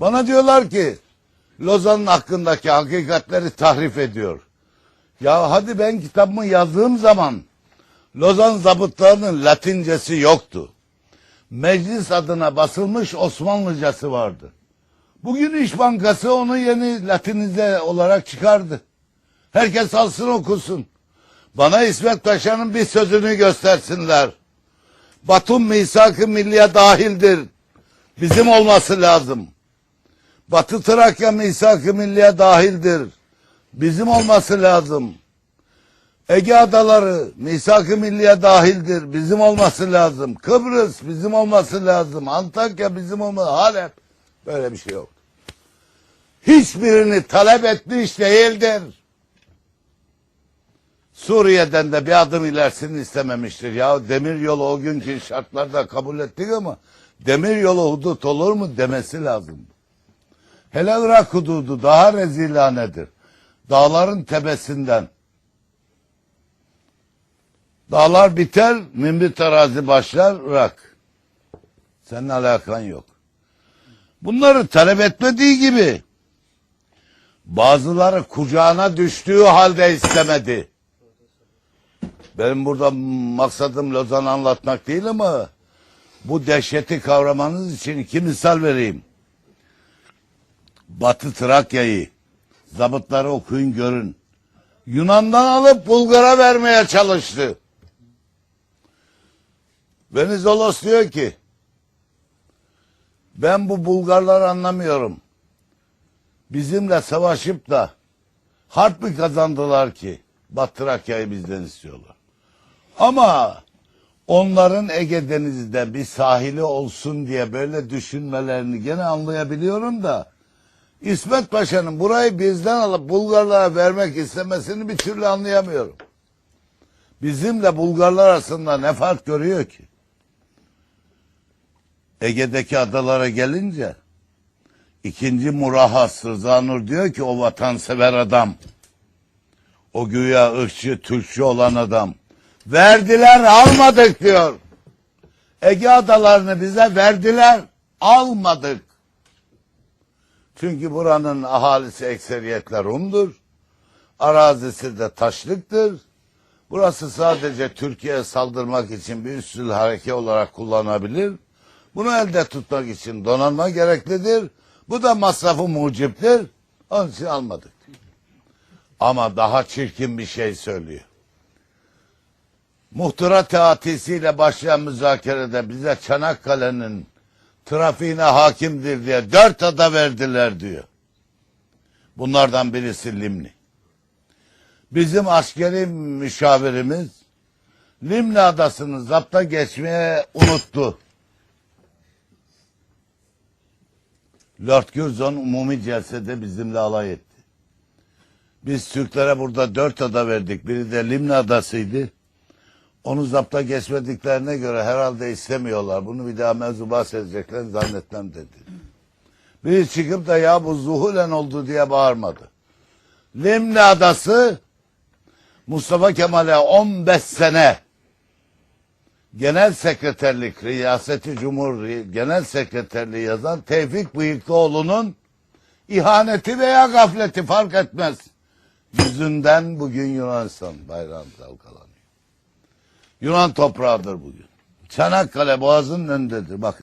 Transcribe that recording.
Bana diyorlar ki Lozan'ın hakkındaki hakikatleri tahrif ediyor. Ya hadi ben kitabımı yazdığım zaman Lozan zabıtlarının latincesi yoktu. Meclis adına basılmış Osmanlıcası vardı. Bugün İş Bankası onu yeni latinize olarak çıkardı. Herkes alsın okusun. Bana İsmet Paşa'nın bir sözünü göstersinler. Batum misak-ı milliye dahildir. Bizim olması lazım. Batı Trakya misak-ı milliye dahildir. Bizim olması lazım. Ege adaları misak-ı milliye dahildir. Bizim olması lazım. Kıbrıs bizim olması lazım. Antakya bizim olması Halep. Böyle bir şey yok. Hiçbirini talep etmiş değildir. Suriye'den de bir adım ilerisini istememiştir. Ya demir yolu o günkü şartlarda kabul ettik ama demir yolu hudut olur mu demesi lazım. Hele Irak hududu daha rezilanedir. Dağların tepesinden. Dağlar biter, minbit arazi başlar, Irak. Senin alakan yok. Bunları talep etmediği gibi bazıları kucağına düştüğü halde istemedi. Benim burada maksadım Lozan'ı anlatmak değil ama bu dehşeti kavramanız için iki misal vereyim. Batı Trakya'yı zabıtları okuyun görün. Yunan'dan alıp Bulgar'a vermeye çalıştı. Venizelos diyor ki ben bu Bulgarları anlamıyorum. Bizimle savaşıp da harp mı kazandılar ki Batı Trakya'yı bizden istiyorlar. Ama onların Ege Denizi'de bir sahili olsun diye böyle düşünmelerini gene anlayabiliyorum da İsmet Paşa'nın burayı bizden alıp Bulgarlara vermek istemesini bir türlü anlayamıyorum. Bizimle Bulgarlar arasında ne fark görüyor ki? Ege'deki adalara gelince ikinci Murahas Rıza Nur diyor ki o vatansever adam o güya ırkçı, Türkçü olan adam verdiler almadık diyor. Ege adalarını bize verdiler almadık. Çünkü buranın ahalisi ekseriyetle Rum'dur. Arazisi de taşlıktır. Burası sadece Türkiye'ye saldırmak için bir üstül hareke olarak kullanabilir. Bunu elde tutmak için donanma gereklidir. Bu da masrafı muciptir. Onun için almadık. Ama daha çirkin bir şey söylüyor. Muhtıra teatisiyle başlayan müzakerede bize Çanakkale'nin trafiğine hakimdir diye dört ada verdiler diyor. Bunlardan birisi Limni. Bizim askeri müşavirimiz Limni adasını zapta geçmeye unuttu. Lord Curzon umumi celsede bizimle alay etti. Biz Türklere burada dört ada verdik. Biri de Limni adasıydı. Onu zapta geçmediklerine göre herhalde istemiyorlar. Bunu bir daha mevzu bahsedecekler zannetmem dedi. Biri çıkıp da ya bu zuhulen oldu diye bağırmadı. Limni adası Mustafa Kemal'e 15 sene genel sekreterlik, riyaseti cumhur genel sekreterliği yazan Tevfik Bıyıklıoğlu'nun ihaneti veya gafleti fark etmez. Yüzünden bugün Yunanistan bayrağını dalgalanıyor. Yunan toprağıdır bugün. Çanakkale boğazının önündedir. Bak